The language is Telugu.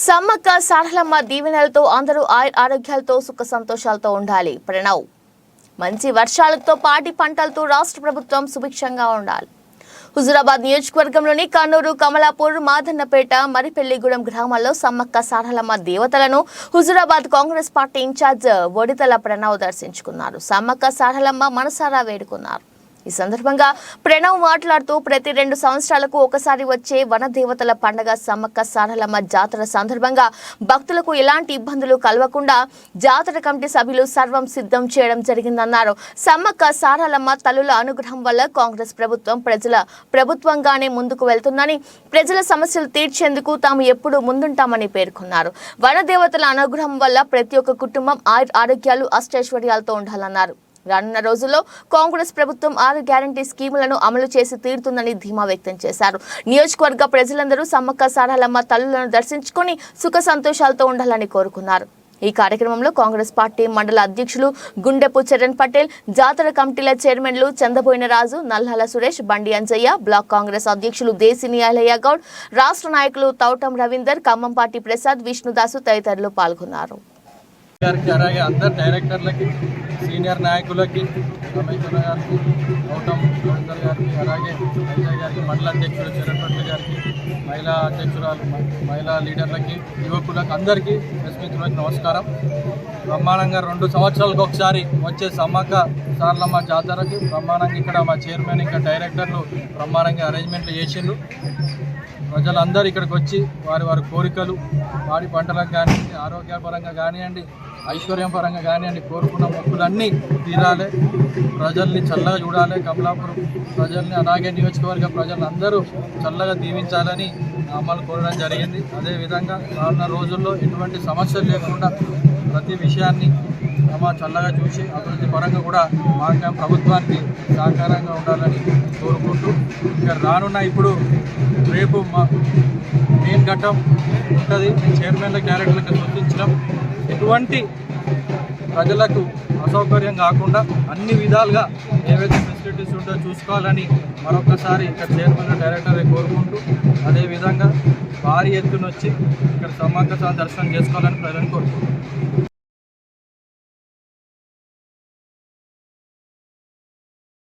సమ్మక్క సారలమ్మ దీవెనలతో అందరూ ఆయుర్ ఆరోగ్యాలతో సుఖ సంతోషాలతో ఉండాలి. ప్రణవ్. మంచి వర్షాలతో పాటి పంటలతో రాష్ట్ర ప్రభుత్వం సుభిక్షంగా ఉండాలి. హుజురాబాద్ నియోజకవర్గంలోని కన్నూరు కమలాపూర్ మాధన్నపేట మరిపెల్లిగూడెం గ్రామాల్లో సమ్మక్క సారలమ్మ దేవతలను Huzurabad Congress party incharge Odithala Pranav దర్శించుకున్నారు. సమ్మక్క సారలమ్మ మనసారా వేడుకున్నారు. ఈ సందర్భంగా ప్రణవ్ మాట్లాడుతూ ప్రతి రెండు సంవత్సరాలకు ఒకసారి వచ్చే వన దేవతల పండగ సమ్మక్క సారలమ్మ జాతర సందర్భంగా భక్తులకు ఎలాంటి ఇబ్బందులు కలవకుండా జాతర కమిటీ సభ్యులు సర్వం సిద్ధం చేయడం జరిగిందన్నారు. సమ్మక్క సారలమ్మ తల్లుల అనుగ్రహం వల్ల కాంగ్రెస్ ప్రభుత్వం ప్రజల ప్రభుత్వంగానే ముందుకు వెళ్తుందని ప్రజల సమస్యలు తీర్చేందుకు తాము ఎప్పుడూ ముందుంటామని పేర్కొన్నారు. వన దేవతల అనుగ్రహం వల్ల ప్రతి ఒక్క కుటుంబం ఆయుర్ ఆరోగ్యాలు అష్టైశ్వర్యాలతో ఉండాలన్నారు. రానున్న రోజుల్లో కాంగ్రెస్ ప్రభుత్వం ఆరు గ్యారంటీ స్కీములను అమలు చేసి తీరుతుందని ధీమా వ్యక్తం చేశారు. నియోజకవర్గ ప్రజలందరూ సమ్మక్క సారాలమ్మ తల్లులను దర్శించుకొని సుఖ సంతోషాలతో ఉండాలని కోరుకున్నారు. ఈ కార్యక్రమంలో కాంగ్రెస్ పార్టీ మండల అధ్యక్షులు గుండెపు చరణ్ పటేల్ జాతర కమిటీల చైర్మన్లు చందబోయిన రాజు నల్లాల సురేష్ బండి అంజయ్య బ్లాక్ కాంగ్రెస్ అధ్యక్షులు దేశిని గౌడ్ రాష్ట్ర నాయకులు తౌటం రవీందర్ ఖమ్మంపాటి ప్రసాద్ విష్ణుదాసు తదితరులు పాల్గొన్నారు. సీనియర్ నాయకులకి రమేశ్వర గారికి గౌతమ్ రవీందర్ గారికి అలాగే అంజయ్ గారికి మండల అధ్యక్షుడు చిరణపట్ల గారికి మహిళా అధ్యక్షురాలు మహిళా లీడర్లకి యువకులకు అందరికీ ప్రెస్ నమస్కారం. బ్రహ్మాండంగా రెండు సంవత్సరాలకు ఒకసారి వచ్చే సమ్మక్క సార్లమ్మ జాతరకి బ్రహ్మాండంగా ఇక్కడ మా చైర్మన్ ఇంకా డైరెక్టర్లు బ్రహ్మాండంగా అరేంజ్మెంట్లు చేసిండ్రు. ప్రజలందరూ ఇక్కడికి వచ్చి వారి వారి కోరికలు వాడి పంటలకు కానివ్వండి ఆరోగ్యపరంగా కానివ్వండి ఐశ్వర్యం పరంగా కానివ్వండి కోరుకున్న మొక్కులన్నీ తీరాలి. ప్రజల్ని చల్లగా చూడాలి. కమలాపురం ప్రజల్ని అలాగే నియోజకవర్గ ప్రజలందరూ చల్లగా దీవించాలని అమ్మలు కోరడం జరిగింది. అదేవిధంగా రానున్న రోజుల్లో ఎటువంటి సమస్యలు లేకుండా ప్రతి విషయాన్ని అమ్మ చల్లగా చూసి అభివృద్ధి పరంగా కూడా మా ప్రభుత్వానికి సహకారంగా ఉండాలని కోరుకుంటూ ఇక్కడ రానున్న ఇప్పుడు రేపు మా మెయిన్ ఘట్టం ఉంటుంది. చైర్మన్ల క్యారెక్టర్లకు గుర్తించడం ఎటువంటి ప్రజలకు అసౌకర్యం కాకుండా అన్ని విధాలుగా ఏవైతే ఫెసిలిటీస్ ఉంటో చూసుకోవాలని మరొకసారి ఇక్కడ చైర్మన్ డైరెక్టర్ కోరుకుంటూ అదేవిధంగా భారీ ఎత్తున వచ్చి ఇక్కడ సమ్మక్క సార్ దర్శనం చేసుకోవాలని ప్రజలను కోరుకుంటున్నాను